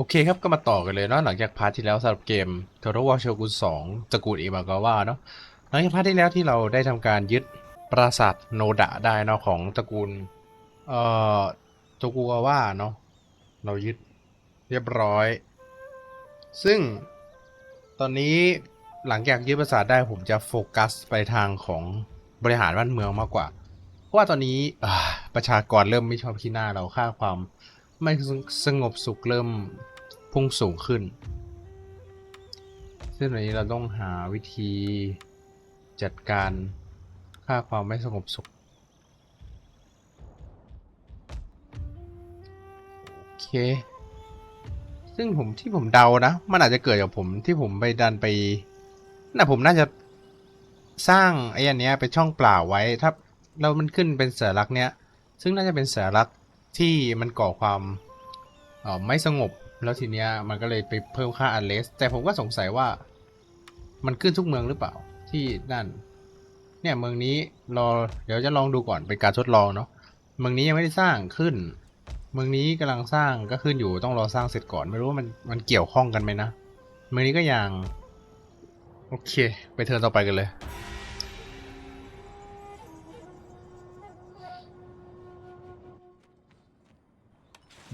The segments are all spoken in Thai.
โอเคครับก็มาต่อกันเลยเนาะหลังจากพาร์ทที่แล้วสำหรับเกม Total War Shogun 2ตระกูลอิมากาวะเนาะหลังจากพาร์ทที่แล้วที่เราได้ทำการยึดปราสาทโนดะได้เนาะของตระกูลเอ่อตกุกาวะเนาะเรายึดเรียบร้อย ซึ่งตอนนี้หลังจากยึดปราสาทได้ผมจะโฟกัสไปทางของบริหารบ้านเมืองมากกว่า เพราะว่าตอนนี้ประชากรเริ่มไม่ชอบขี้หน้าเราค่าความไม่สงบสุขเริ่ม พุ่งสูงขึ้น ซึ่งตอนนี้เราต้องหาวิธีจัดการค่าความไม่สงบสุข โอเค ซึ่งผมที่ผมเดานะ มันอาจจะเกิดจากผมที่ผมไปดันไปน่ะผมน่าจะสร้างไอ้อันเนี้ยเป็นช่องเปล่าไว้ถ้าแล้วมันขึ้นเป็นสัญลักษณ์เนี้ย ซึ่งน่าจะเป็นสัญลักษณ์ที่มันก่อความออไม่สงบ แล้วทีเนี้ยมันก็เลยไปเพิ่มค่า unrest แต่ผมก็สงสัยว่า มันขึ้นทุกเมืองหรือเปล่าที่นั่น เนี่ยเมืองนี้รอเดี๋ยวจะลองดูก่อนเป็นการทดลองเนาะเมืองนี้ยังไม่ได้สร้างขึ้น เมืองนี้กำลังสร้างก็ขึ้นอยู่ต้องรอสร้างเสร็จก่อนไม่รู้ว่ามันมันเกี่ยวข้องกันไหมนะเมืองนี้ก็ยังโอเค ไปเทิร์นต่อไปกันเลย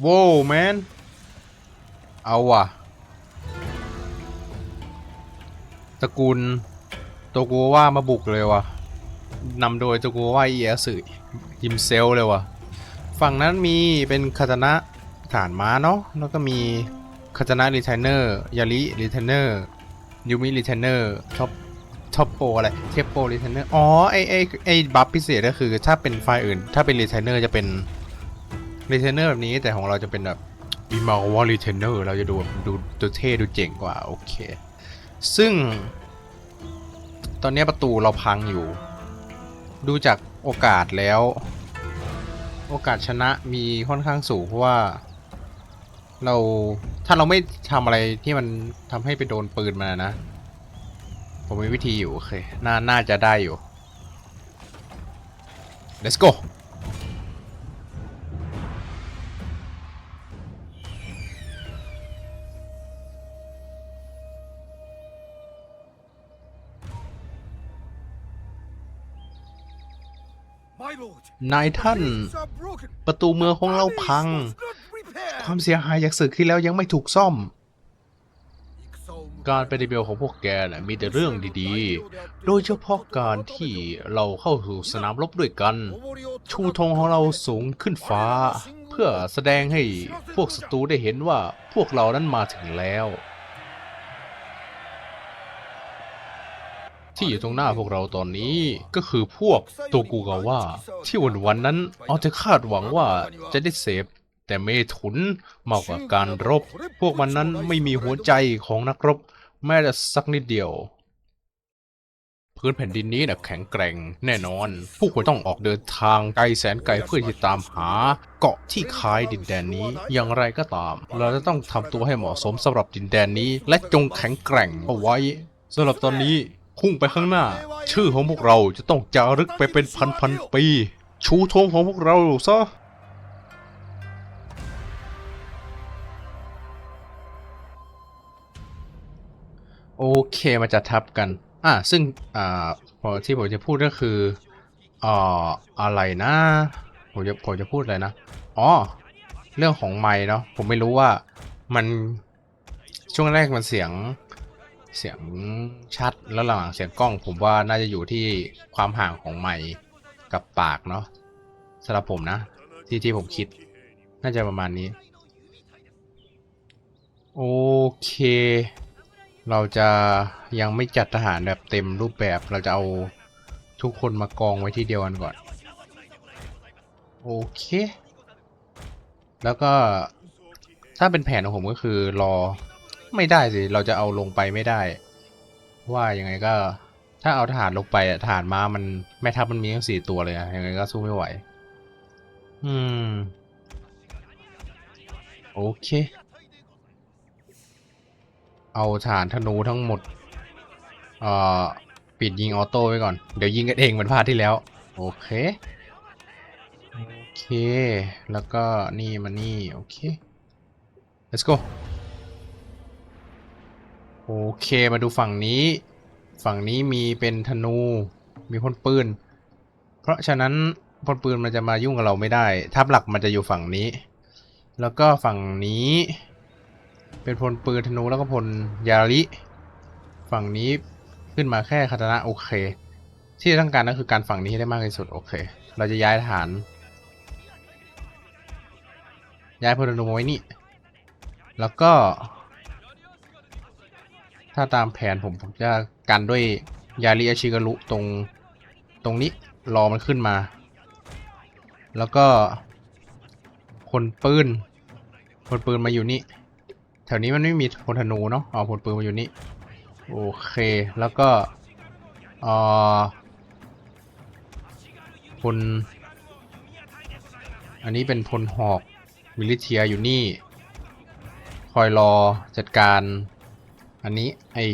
โว้แมน เอาว่ะตระกูลโตกัวว่ามาบุกเลยว่ะนำโดยโตกัวว่าเอียสึยิมเซลเลยว่ะ ฝั่งนั้นมีเป็นคาตนะฐานม้าเนาะแล้วก็มีคาตนะรีเทนเนอร์ยาริรีเทนเนอร์ยูมิรีเทนเนอร์ท็อปท็อปโปอะไรเทปโปรีเทนเนอร์อ๋อไอไอไอบัฟพิเศษก็คือถ้าเป็นไฟล์อื่น ถ้าเป็นรีเทนเนอร์จะเป็นรีเทนเนอร์แบบนี้แต่ของเราจะเป็นแบบ อิมาวอรีเทนเนอร์เราจะดูดูดูเท่ดูเจ๋งกว่า โอเค ซึ่ง ตอนนี้ประตูเราพังอยู่ ดูจากโอกาสแล้ว โอกาสชนะมีค่อนข้างสูงเพราะว่า เราถ้าเราไม่ทำอะไรที่มันทำให้ไปโดนปืนมานะ ผมมีวิธีอยู่ โอเค น่าน่าจะได้อยู่ let's go นายท่าน ประตูเมืองของเราพัง ความเสียหายจากศึกที่แล้วยังไม่ถูกซ่อม การไปในเบลของพวกแกน่ะมีแต่เรื่องดีๆ โดยเฉพาะการที่เราเข้าสู่สนามรบด้วยกัน ชูธงของเราสูงขึ้นฟ้า เพื่อแสดงให้พวกศัตรูได้เห็นว่าพวกเรานั้นมาถึงแล้ว ที่อยู่ตรงหน้าพวกเราตอนนี้ก็คือพวกโตกูกาวะที่วันวันๆนั้นเอาแต่คาดหวังว่าจะได้เสพแต่เมถุนมากกว่าการรบ พวกมันนั้นไม่มีหัวใจของนักรบ แม้แต่สักนิดเดียว พื้นแผ่นดินนี้นะแข็งแกร่งแน่นอน ผู้คนต้องออกเดินทางไกลแสนไกลเพื่อที่ตามหาเกาะที่คล้ายดินแดนนี้ อย่างไรก็ตาม เราจะต้องทำตัวให้เหมาะสมสำหรับดินแดนนี้ และจงแข็งแกร่งเอาไว้สำหรับตอนนี้ พุ่งไปข้างหน้า ชื่อของพวกเราจะต้องจารึกไปเป็นพันพันปี ชูธงของพวกเราซะโอเคมาจะทับกัน อะซึ่ง อ่าพอที่ผมจะพูดก็คืออ่าอะไรนะ ผมจะผมจะพูดอะไรนะ อ๋อ เรื่องของไม้เนาะ ผมไม่รู้ว่ามันช่วงแรกมันเสียง เสียงชัดแล้วระหลังเสียงกล้องผมว่าน่าจะอยู่ที่ความห่างของไม้กับปากเนาะสำหรับผมนะ ที่ที่ผมคิด น่าจะประมาณนี้ โอเค เราจะยังไม่จัดทหารแบบเต็มรูปแบบเราจะเอาทุกคนมากองไว้ที่เดียวกันก่อน โอเค แล้วก็ถ้าเป็นแผนของผมก็คือรอ ไม่ได้สิ เราจะเอาลงไปไม่ได้ ว่ายังไงก็ ถ้าเอาทหารลงไปอะทหารม้ามันแม่ทัพมันมีทั้งสี่ตัวเลยอะยังไงก็สู้ไม่ไหว อืม โอเค เอาฐานธนูทั้งหมด เอ่อ ปิดยิงออโต้ไว้ก่อน เดี๋ยวยิงกันเองเหมือนพาทที่แล้ว โอเค โอเค แล้วก็นี่มานี่ โอเค let's go โอเคมาดูฝั่งนี้ ฝั่งนี้มีเป็นธนู มีพลปืน เพราะฉะนั้นพลปืนมันจะมายุ่งกับเราไม่ได้ ทัพหลักมันจะอยู่ฝั่งนี้ แล้วก็ฝั่งนี้ เป็นพลปืนธนูแล้วก็พลยาริฝั่งนี้ขึ้นมาแค่คาตานะโอเค ที่ต้องการก็คือการฝั่งนี้ให้ได้มากที่สุดโอเค เราจะย้ายฐาน ย้ายพลธนูไว้นี่ แล้วก็ ถ้าตามแผนผมผมจะกันด้วยยาริอาชิการุตรงตรงนี้รอมันขึ้นมา แล้วก็ คนปืนคนปืนมาอยู่นี่ แถวนี้มันไม่มีพลธนูเนาะเอาพลปืนมาอยู่นี่ โอเค แล้วก็เอ่อพลอันนี้เป็นพลหอกมิลิเทียอยู่นี่ คอยรอจัดการ อันนี้ไอ้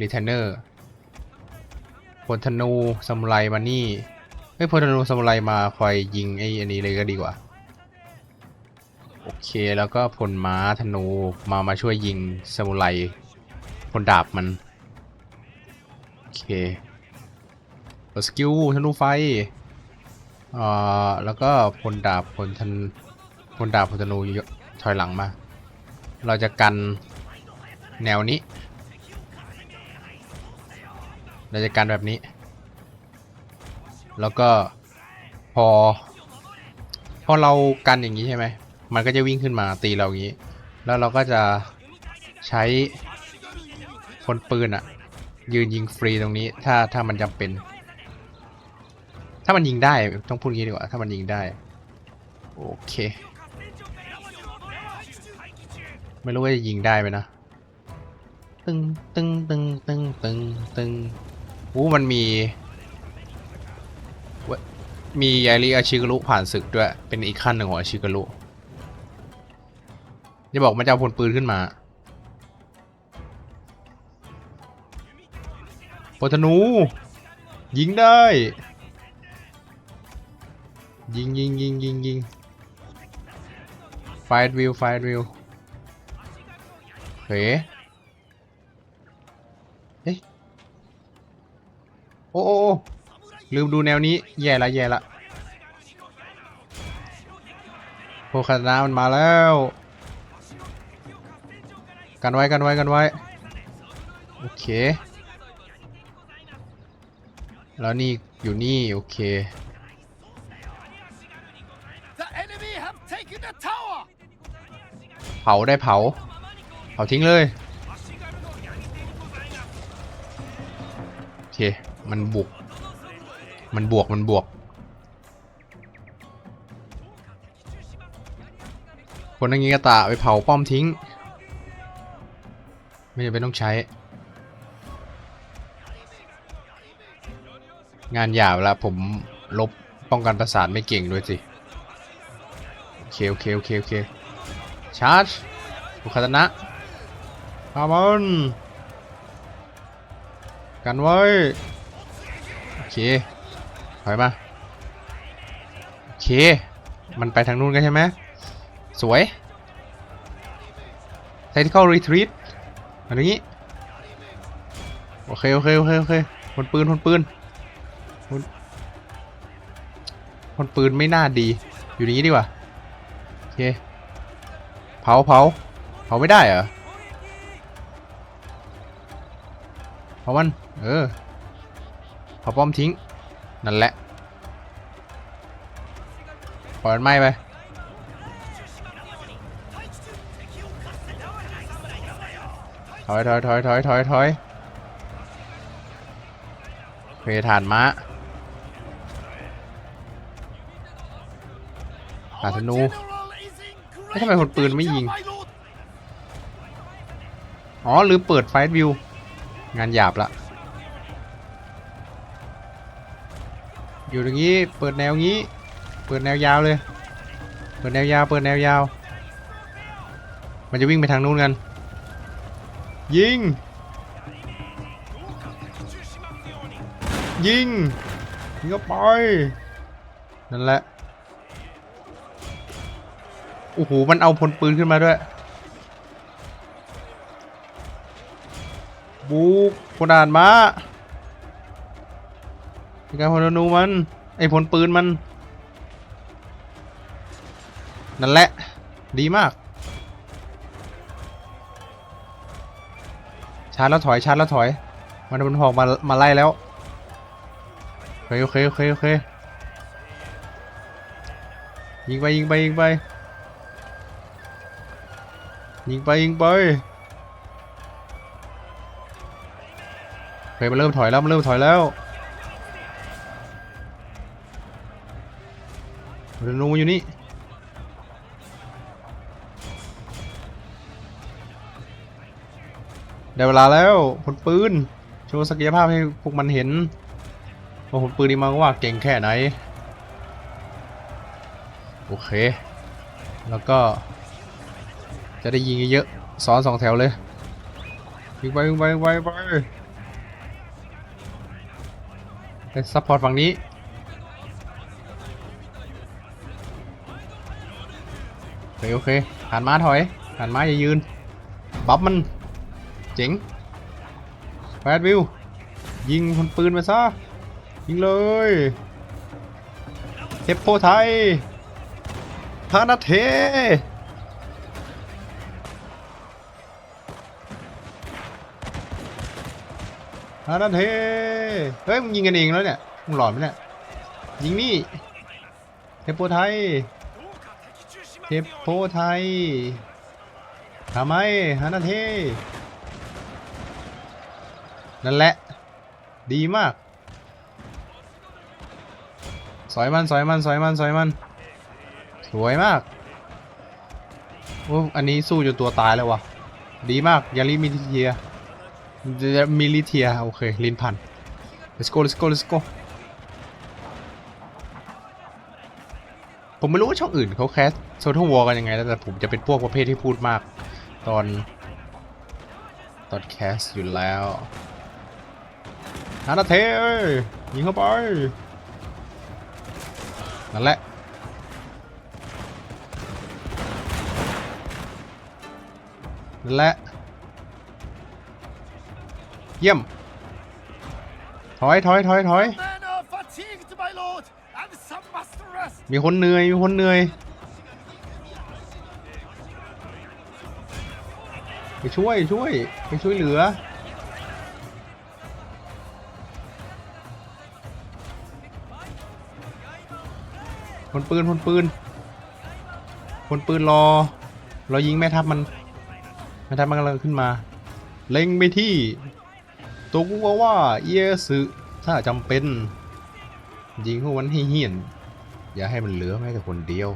รีเทนเนอร์พลธนูซามูไรมานี่เฮ้ยพลธนูซามูไรมาคอยยิงไอ้อันนี้เลยก็ดีกว่า โอเคแล้วก็พลม้าธนูมามาช่วยยิงซามูไรพลดาบมัน โอเคสกิลธนูไฟอ่าแล้วก็พลดาบพลทันพลดาบพลธนูยกถอยหลังมา เราจะกัน แนวนี้เราจะกันแบบนี้ แล้วก็พอ พอเรากันอย่างนี้ใช่ไหม มันก็จะวิ่งขึ้นมาตีเราอย่างนี้ แล้วเราก็จะใช้คนปืนอะยืนยิงฟรีตรงนี้ ถ้าถ้ามันจำเป็น ถ้ามันยิงได้ต้องพูดงี้ดีกว่า ถ้ามันยิงได้ โอเค ไม่รู้ว่าจะยิงได้ไหมนะ ตึงตึงตึงตึงตึงตึงอู้มันมี มียาริอาชิการุผ่านศึกด้วย เป็นอีกขั้นหนึ่งของอาชิการุจะบอกมันจะเอาพลปืนขึ้นมาปธนู ยิงได้ ยิงยิงยิงยิงยิงไฟวิวไฟวิวเฮ้ โอ้โอ้โอ้ลืมดูแนวนี้ แย่ละแย่ละโพคานามันมาแล้ว กันไว้กันไว้กันไว้ โอเค แล้วนี่อยู่นี่ โอเค The enemy have taken the tower! เผาได้เผา เผาทิ้งเลย โอเค มันบุก มันบวกมันบวก คนอย่างงี้กตะไปเผาป้อมทิ้ง ไม่จำเป็นต้องใช้ งานหยาบแล้วผมลบป้องกันประสาทไม่เก่งด้วยสิ โอเค โอเค โอเค โอเค ชาร์จบุคาตนะพาร์มันกันไว้ เคถอยมาโอเค มันไปทางนู้นกันใช่ไหมสวย tactical retreat อันนี้โอเคโอเคโอเคโอเคคนปืนคนปืนคนคนปืนไม่น่าดี อยู่นี้ดีกว่าโอเคเผาเผาเผาไม่ได้เหรอเผามัน เออ เผาป้อมทิ้ง นั่นแหละปล่อยมันไหม้ไปถอยถอยถอยถอยถอยถอยเพฐานม้าหาธนู General is in เฮ้ยทำไมคนปืนไม่ยิง อ๋อหรือเปิดไฟวิว งานหยาบละ อยู่ตรงนี้ เปิดแนวงี้ เปิดแนวยาวเลย เปิดแนวยาว เปิดแนวยาว มันจะวิ่งไปทางนู้นกัน ยิง ยิง ยิงเข้าไป นั่นแหละ โอ้โห มันเอาพลปืนขึ้นมาด้วย บุกพลทหารม้า การพลนูมัน ไอ้พลปืนมัน นั่นแหละ ดีมาก ชาร์จแล้วถอยชาร์จแล้วถอย มันมันหอกมามาไล่แล้วโอเคโอเคโอเคโอเคยิงไปยิงไปยิงไปยิงไปยิงไปเฮ้ยมันเริ่มถอยแล้วมันเริ่มถอยแล้ว เดินลงมาอยู่นี่ได้เวลาแล้วผลปืน โชว์ศักยภาพให้พวกมันเห็นว่าผลปืนนี่มันว่าเก่งแค่ไหน โอเค แล้วก็ จะได้ยิงเยอะซ้อนสองแถวเลยยิงไปยิงไปยิงไปยิงไปไปซัพพอร์ตฝั่งนี้ โอเคหันมาถอยหันมาอย่ายืนบัฟมันเจ๋งแปดวิวยิงคนปืนมาซะยิงเลยเทปโพไทยฮานาเทฮานาเทเฮ้ยมึงยิงกันเองแล้วเนี่ยมึงหลอนไหมเนี่ยยิงนี่เทปโพไทย เทปโพไทยทำไมฮานาเทนั่นแหละ ดีมาก สอยมันสอยมันสอยมันสอยมัน สวยมากโอ้อันนี้สู้จนตัวตายแล้ววะดีมากยาลิมิเทียมิลิเทียโอเคลินพัน let's go let's go let's go ผมไม่รู้ว่าช่องอื่นเขาแคสโซเท r วอกันยังไง แต่ผมจะเป็นพวกประเภทที่พูดมาก ตอน ตอนแคสอยู่แล้วฮานาเทเอ้ยยิงเข้าไป นั่นแหละนั่นแหละ เยี่ยม ถอย ถอย ถอย ถอย มีคนเหนื่อยมีคนเหนื่อยไปช่วยช่วยไปช่วยเหลือคนปืนคนปืนคนปืนรอ รอยิงแม่ทัพมันแม่ทัพมันกำลังขึ้นมา เล็งไปที่ ตัวกูว่าว่าเอียสึถ้าจำเป็น ยิงพวกมันให้เหี้ยน อย่าให้มันเหลือแม้แต่คนเดียว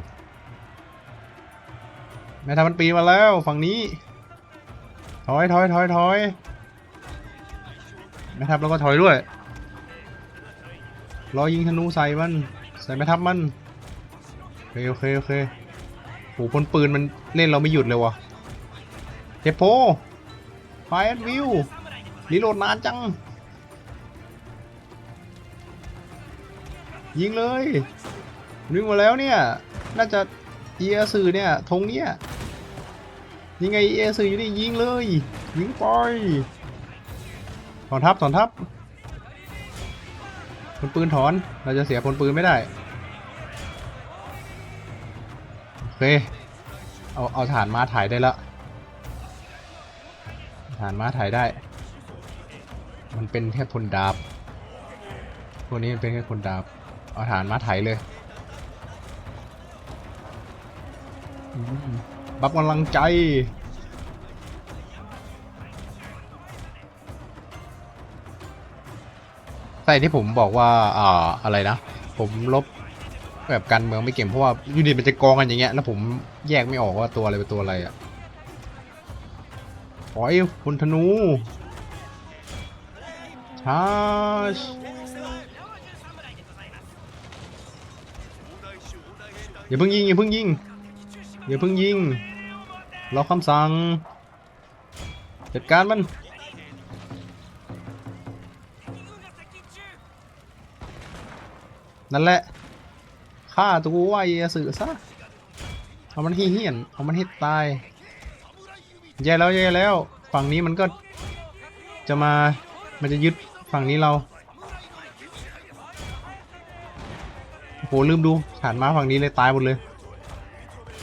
แม่ทัพมันปีนมาแล้วฝั่งนี้ ถอยถอยถอยถอยแม่ทัพแล้วก็ถอยด้วยรอยิงธนูใส่มัน ใส่แม่ทัพมันโอเคโอเคโอเคโหพลปืนมันเล่นเราไม่หยุดเลยวะเทปโพไฟแอนวิวรีโหลดนานจัง ยิงเลย นึกมาแล้วเนี่ย น่าจะเอียสื่อเนี่ยธงเนี่ยยิงไงเอียสื่ออยู่นี่ยิงเลยยิงไปถอนทับถอนทับพลปืนถอนเราจะเสียพลปืนไม่ได้โอเคเอาเอาฐานม้าถ่ายได้แล้วฐานม้าถ่ายได้ มันเป็นแค่พลดาบพวกนี้มันเป็นแค่คนดาบเอาฐานมาไถเลย บับกำลังใจ ใส่ที่ผมบอกว่า อ่า อะไรนะ ผมลบแบบการเมืองไม่เก่งเพราะว่ายูดีมันจะกองกันอย่างเงี้ยแล้วผมแยกไม่ออกว่าตัวอะไรเป็นตัวอะไรอะ่ะโอ้ยคุณธนูชาร์จอย่าเพิ่งยิงอย่าเพิ่งยิง อย่าเพิ่งยิงรอคำสั่ง จัดการมัน นั่นแหละฆ่าตัวไว้อย่าสื่อซะเอามันให้เหี้ยนเอามันให้ตายแย่แล้วแย่แล้ว ฝั่งนี้มันก็จะมา มันจะยึดฝั่งนี้เราโอ้โหลืมดูฐานมาฝั่งนี้เลยตายหมดเลย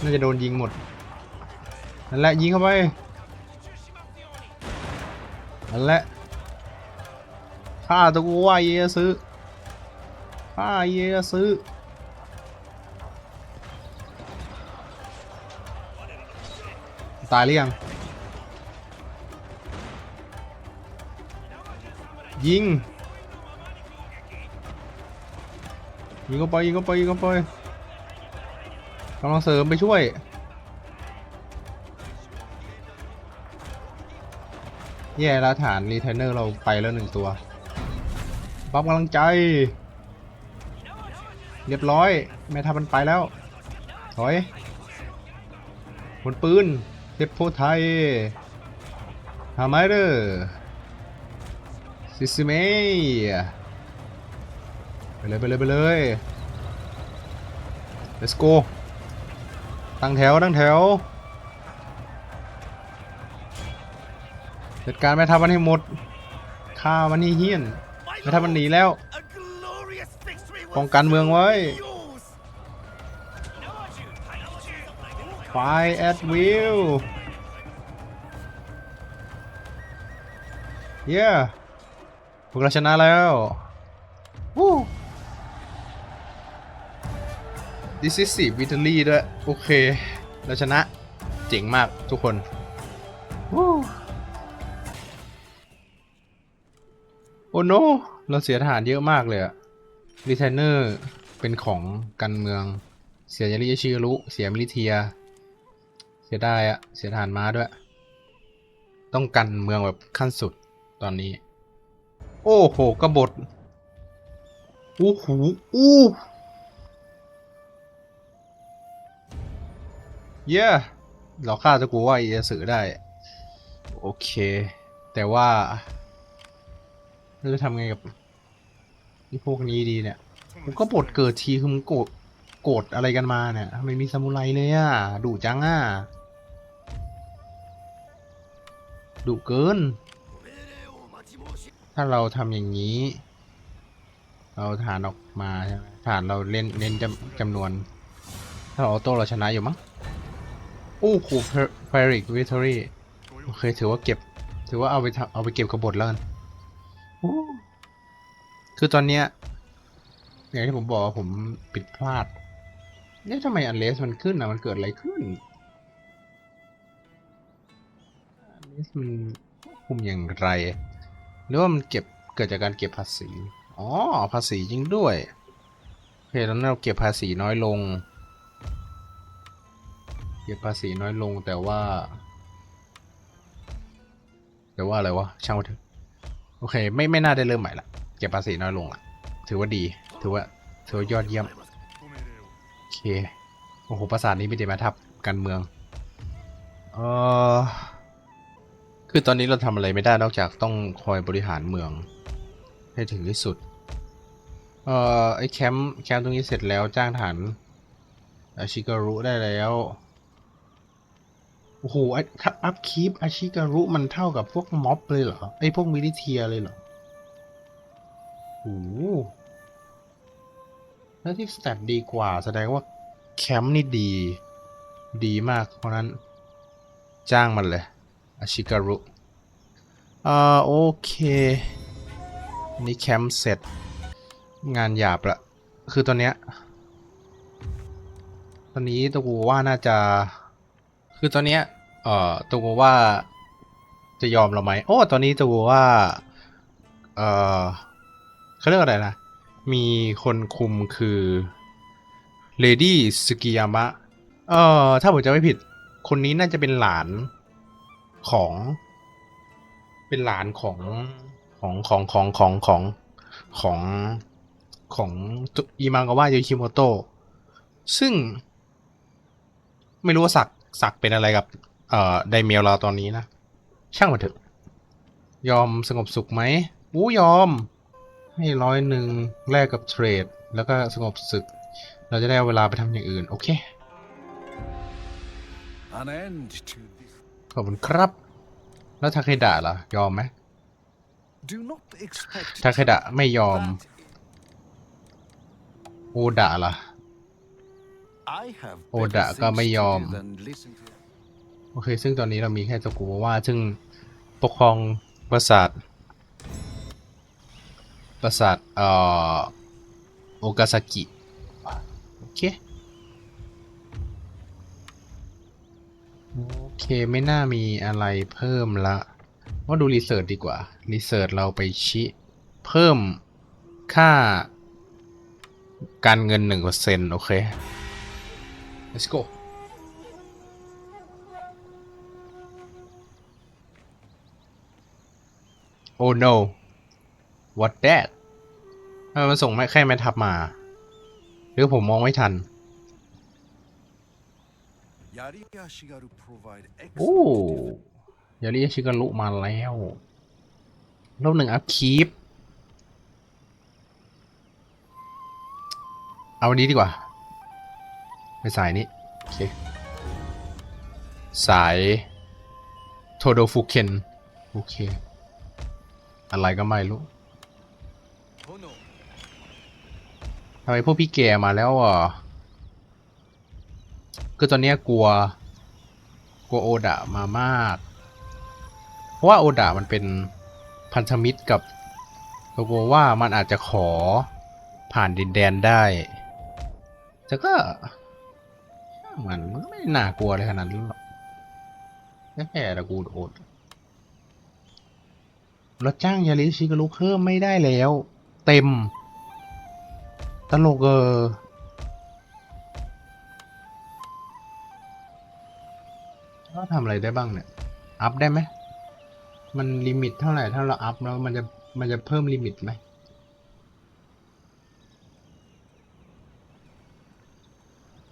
น่าจะโดนยิงหมดนั่นแหละยิงเข้าไปนั่นแหละฆ่าตัวกูว่าเยซื้อฆ่าเยซื้อตายหรือยัง ยิง ยิงเข้าไปยิงเข้าไปยิงเข้าไป กำลังเสริมไปช่วย แย่แล้วฐานรีเทนเนอร์เราไปแล้วหนึ่งตัวบัฟกำลังใจ เรียบร้อย แม่ทัพมันไปแล้ว ถอยบนปืนเทปโพไทยฮาไมเดอร์ซิซิเมไปเลยไปเลยไปเลย let's go ตั้งแถวตั้งแถวจัดการแม่ทัพมันให้หมดฆ่ามันให้เฮี้ยนแม่ทัพมันหนีแล้วป้องกันเมืองไว้ yours. Fire at will yeah พวกเราชนะแล้ววู้ decisive victory ด้วย โอเคเราชนะเจ๋งมากทุกคนโอ้โนเราเสียทหารเยอะมากเลยอะรีเทนเนอร์เป็นของกันเมือง เสียยาริชิรุเสียมิลิเทีย เสียได้อะเสียทหารม้าด้วย ต้องกันเมืองแบบขั้นสุดตอนนี้ โอ้โหกบฏอู้หูอู้ เย้เราฆ่าตะกูว่าอีจะสื่อได้ โอเค แต่ว่าเราจะทำไงกับนี่พวกนี้ดีเนี่ยผมก็บทเกิดทีคือมึงโกรธโกรธอะไรกันมาเนี่ยทำไมมีซามูไรเลยอะดุจังอะดุเกิน ถ้าเราทำอย่างนี้ เราฐานออกมาใช่ไหมฐานเราเล่นเน้นจำจำนวน ถ้าเราออโต้เราชนะอยู่มั้ง โอ้โหเพริกวิทอรี่โอเคถือว่าเก็บ ถือว่าเอาไปเอาไปเก็บกบฏแล้วกันคือตอนเนี้ยอย่างที่ผมบอกว่าผมผิดพลาดเนี่ยทำไมอันเลสมันขึ้นอะ มันเกิดอะไรขึ้นอันเลสมันคุมอย่างไร หรือว่ามันเก็บเกิดจากการเก็บภาษี อ๋อ ภาษีจริงด้วยโอเคแล้วเราเก็บภาษีน้อยลง เก็บภาษีน้อยลงแต่ว่า แต่ว่าอะไรวะช่างมันเถอะโอเค ไม่ไม่น่าได้เริ่มใหม่ละเก็บภาษีน้อยลงละถือว่าดีถือว่าถือว่ายอดเยี่ยมโอเคโอ้โหปราสาทนี้ไมีแต่แม่ทัพการเมืองเออคือตอนนี้เราทำอะไรไม่ได้นอกจากต้องคอยบริหารเมือง ให้ถึงที่สุดเอ่อไอแคมป์แคมป์ตรงนี้เสร็จแล้วจ้างฐานอาชิการุได้แล้ว โอ้โหอถ้าอัพคีปอาชิการุมันเท่ากับพวกม็อบเลยเหรอ ไอพวกมิลิเทียเลยเหรอโอ้โหแล้วที่สแตทดีกว่า แสดงว่าแคมป์นี่ดี ดีมาก เพราะนั้น จ้างมันเลยอาชิการุอ่าโอเคนี่แคมป์เสร็จ งานหยาบละ คือตอนเนี้ย ตอนนี้ตัวกูว่าน่าจะ คือตอนเนี้ยเอ่อตัวว่าจะยอมเราไหมโอ้ตอนนี้ตัวว่าเอ่อเขาเรียกอะไรนะมีคนคุมคือ Lady s u k i y a m a เอ่อถ้าผมจะไม่ผิด คนนี้น่าจะเป็นหลานของ เป็นหลานของของของของของของของของอิมังกาวะโยชิโมโตะซึ่ง ไม่รู้ว่าสัก สักเป็นอะไรกับ เอ่อไดเมลเราตอนนี้นะ ช่างมันเถอะ ยอมสงบสุขไหมอู้ยอม ให้ร้อยหนึ่งแลกกับเทรด แล้วก็สงบศึก เราจะได้เอาเวลาไปทำอย่างอื่น โอเค An end to this. ขอบคุณครับ แล้วทาเคดะล่ะ ยอมไหม Do not expect ทาเคดะไม่ยอม that โอดะล่ะ I have โอดะ better ก็ไม่ things ย to อม do than listen to โอเค ซึ่งตอนนี้เรามีแค่โตกุว่าซึ่งปกครองปราสาทปราสาทเอ่อโอกาซากิ โอเค โอเค ไม่น่ามีอะไรเพิ่มละว่าดูรีเสิร์ชดีกว่า รีเสิร์ชเราไปชิ เพิ่มค่าการเงิน 1%โอเค let's go oh no what that ทำไมมันส่งไม่แค่แม่ทับมา หรือผมมองไม่ทัน Yariashigaru provide โอ้ excellent ยาริชิการุมาแล้วรอบหนึ่งอัพคีปเอาอันนี้ดีกว่า ไปสายนี้โอเคสายโทโดฟุเคนโอเค อะไรก็ไม่รู้ทำไมพวกพี่แกมาแล้วอะคือตอนนี้กลัว กลัวโอดะมามาก เพราะว่าโอดะมันเป็นพันธมิตรกับโตโกว่ามันอาจจะขอผ่านดินแดนได้แต่ก็ มันมันก็ไม่น่ากลัวเลยขนาดนั้นหรอกแค่แค่ตระกูลโอดเราจ้างยาริชิกรุเพิ่มไม่ได้แล้ว เต็ม ตลกเออเราทำอะไรได้บ้างเนี่ย อัพได้ไหม มันลิมิตเท่าไหร่ ถ้าเราอัพแล้วมันจะมันจะเพิ่มลิมิตไหม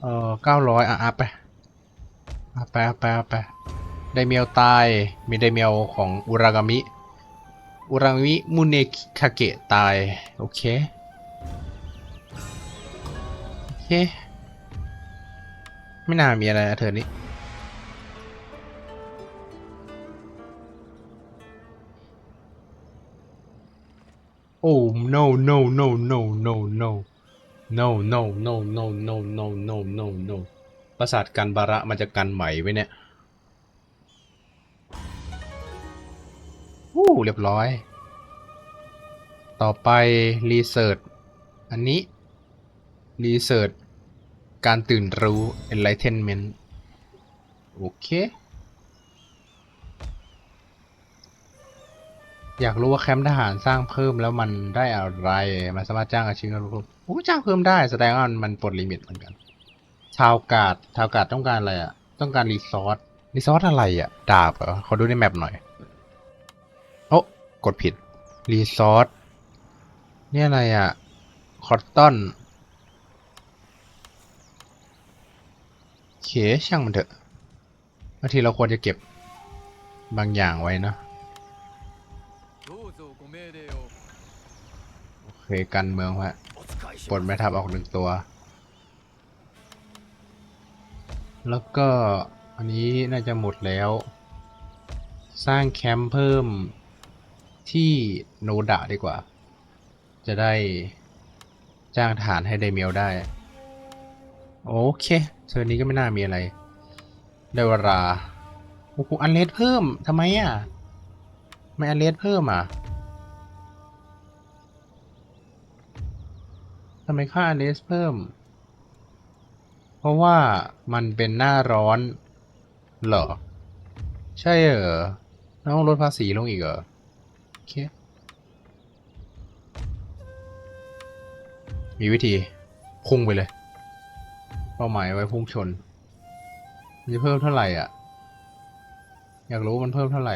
เออเก้าร้อยอะอัพไปอัพไปอัพไปอัพไปไดเมียวตาย มีไดเมียวของอุรากามิ อุรากามิมุเนคาเกะตาย โอเค โอเค ไม่น่ามีอะไรนะเธอนี้โอ้ no no no no no no no no no no no no no no no ปราสาทกันบาระมันจะกันไหมไว้เนี่ยวู้เรียบร้อย ต่อไปรีเสิร์ชอันนี้รีเสิร์ชการตื่นรู้ enlightenment โอเค อยากรู้ว่าแคมป์ทหารสร้างเพิ่มแล้วมันได้อะไร มันสามารถจ้างอาชีพกันรู้โโอ้เจ้าเพิ่มได้แสดงว่ามันปลดลิมิตเหมือนกัน ชาวกาดชาวกาดต้องการอะไรอะ ต้องการรีซอสรีซอสอะไรอะ ดาบเหรอขอดูในแมปหน่อยโอ้กดผิดรีซอสเนี่ยอะไรอะ คอตตอนเขช่างมันเถอะบางทีเราควรจะเก็บบางอย่างไว้นะโอเคกันเมืองฮะ ปลดแม่ทัพออกหนึ่งตัว แล้วก็อันนี้น่าจะหมดแล้ว สร้างแคมป์เพิ่มที่โนดะดีกว่า จะได้จ้างทหารให้ไดเมียวได้ โอเคเทอร์นี้ก็ไม่น่ามีอะไร ได้เวลาโอ้โหอันเลสเพิ่มทำไมอะไม่อันเลสเพิ่มอะ ทำไมค่าอันเลสเพิ่ม เพราะว่ามันเป็นหน้าร้อน เหรอ ใช่เหรอต้องลดภาษีลงอีกเหรอ โอเค มีวิธีพุ่งไปเลย เป้าหมายไว้พุ่งชน มันจะเพิ่มเท่าไหร่อะ อยากรู้มันเพิ่มเท่าไหร่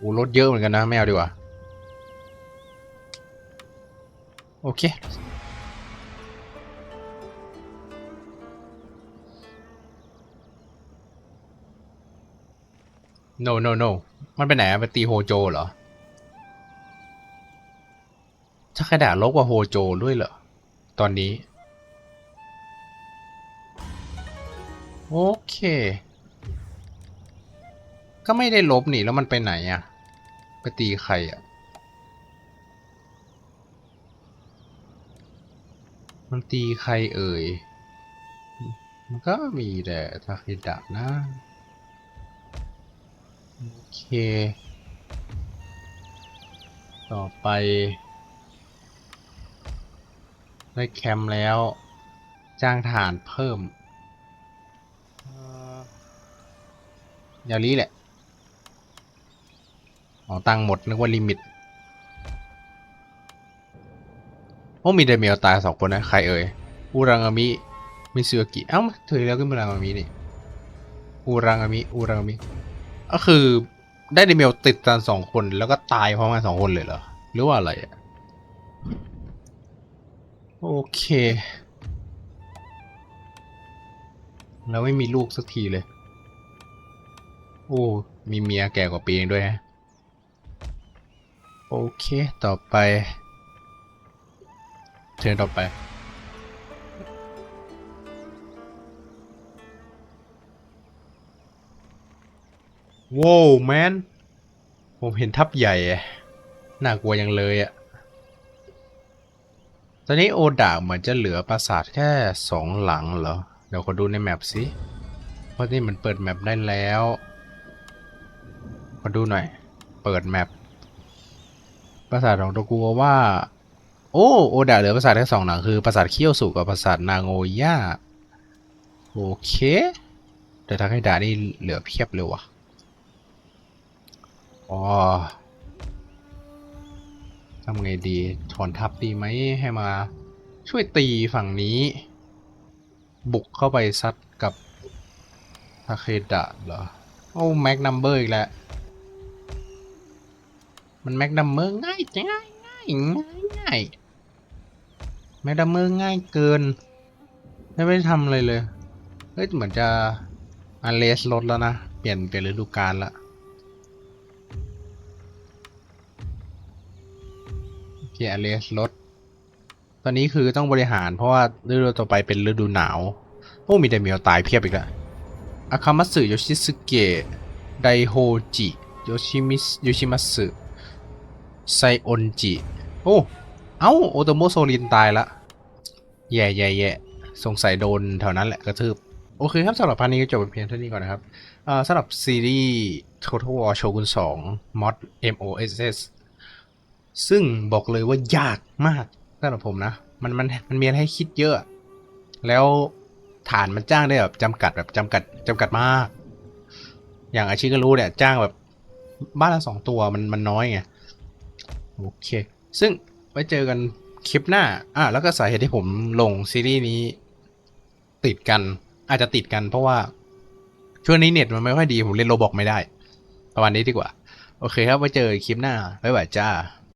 อ้ลดเยอะเหมือนกันนะ ไม่เอาดีกว่า โอเค no no no มันไปไหนอะไปตีโฮโจเหรอถ้าขนาดลบกว่าโฮโจด้วยเหรอ ตอนนี้ โอเค ก็ไม่ได้ลบนี่แล้วมันไปไหนอะไปตีใครอะ มันตีใครเอ่ย มันก็มีแต่ทาเคดะนะ โอเค ต่อไป ได้แคมป์แล้ว จ้างทหารเพิ่มเอ่อยาลีแหละ อ๋อ ตังค์หมด นึกว่าลิมิต โอ้มีเดเมลตายสองคนนะ ใครเอ่ยอูรังอามิมิซึอากิเอ้าเธอแล้วก็มูรังอามินี่อูรังอามิอูรังอามิก็คือได้เดเมลติดกันสองคนแล้วก็ตายพร้อมกันสองคนเลยเหรอ หรือว่าอะไรอะโอเคแล้วไม่มีลูกสักทีเลย โอ้ มีเมียแก่กว่าปีเองด้วยฮะ โอเค ต่อไป เชิญต่อไปว้าวแมน ผมเห็นทัพใหญ่ น่ากลัวยังเลยอะตอนนี้โอดาเหมือนจะเหลือปราสาทแค่สองหลังเหรอ เดี๋ยวขอดูในแมปสิ เพราะนี่มันเปิดแมปได้แล้ว ขอดูหน่อย เปิดแมปปราสาทของโตกัวว่า โอ้โอดาเหลือปราสาทแค่สองหลังคือปราสาทเคี้ยวสุกับปราสาทนางโอย่าโอเคแต่ทางให้ดานี่เหลือเพียบเลยว่ะอ๋อทำไงดีถอนทัพดีไหมให้มา ช่วยตีฝั่งนี้ บุกเข้าไปซัดกับทาเคดะเหรอ โอ้แม็กนัมเบอร์อีกแล้ว มันแม็กนัมเบอร์ง่ายงง่ายง่ายง่ายง่าย แม็กนัมเบอร์ง่ายเกิน ไม่ได้ทำอะไรเลย เฮ้ย เหมือนจะอันเลสลดแล้วนะ เปลี่ยนเปลี่ยนฤดูกาลละโอเคอเลสลด ตอนนี้คือต้องบริหารเพราะว่าฤดูต่อไปเป็นฤดูหนาว โอ้มีแต่เมียวตายเพียบอีกแล้วอาคามัตสึโยชิสึเกะไดโฮจิโยชิมิสโยชิมัตสึไซออนจิ โอ้ เอ้า โอโตโมโซลินตายละ แย่แย่แย่สงสัยโดนแถวนั้นแหละกระทืบ โอเคครับสำหรับพันนี้ก็จบไปเพียงเท่านี้ก่อนนะครับสำหรับซีรีส์ Total War Shogun 2 Mod MOSS ซึ่งบอกเลยว่ายากมากสำหรับผมนะ มันมันมันมีอะไรให้คิดเยอะ แล้วฐานมันจ้างได้แบบจำกัดแบบจำกัดจำกัดมาก อย่างอาชีก็รู้เนี่ยจ้างแบบบ้านละสองตัวมันมันน้อยไง โอเค ซึ่งไว้เจอกัน คลิปหน้า อะแล้วก็สาเหตุที่ผมลงซีรีส์นี้ ติดกัน อาจจะติดกันเพราะว่า ช่วงนี้เน็ตมันไม่ค่อยดี ผมเล่นโรบอกไม่ได้ ประมาณนี้ดีกว่า โอเคครับไว้เจอคลิปหน้า บ๊ายบายจ้า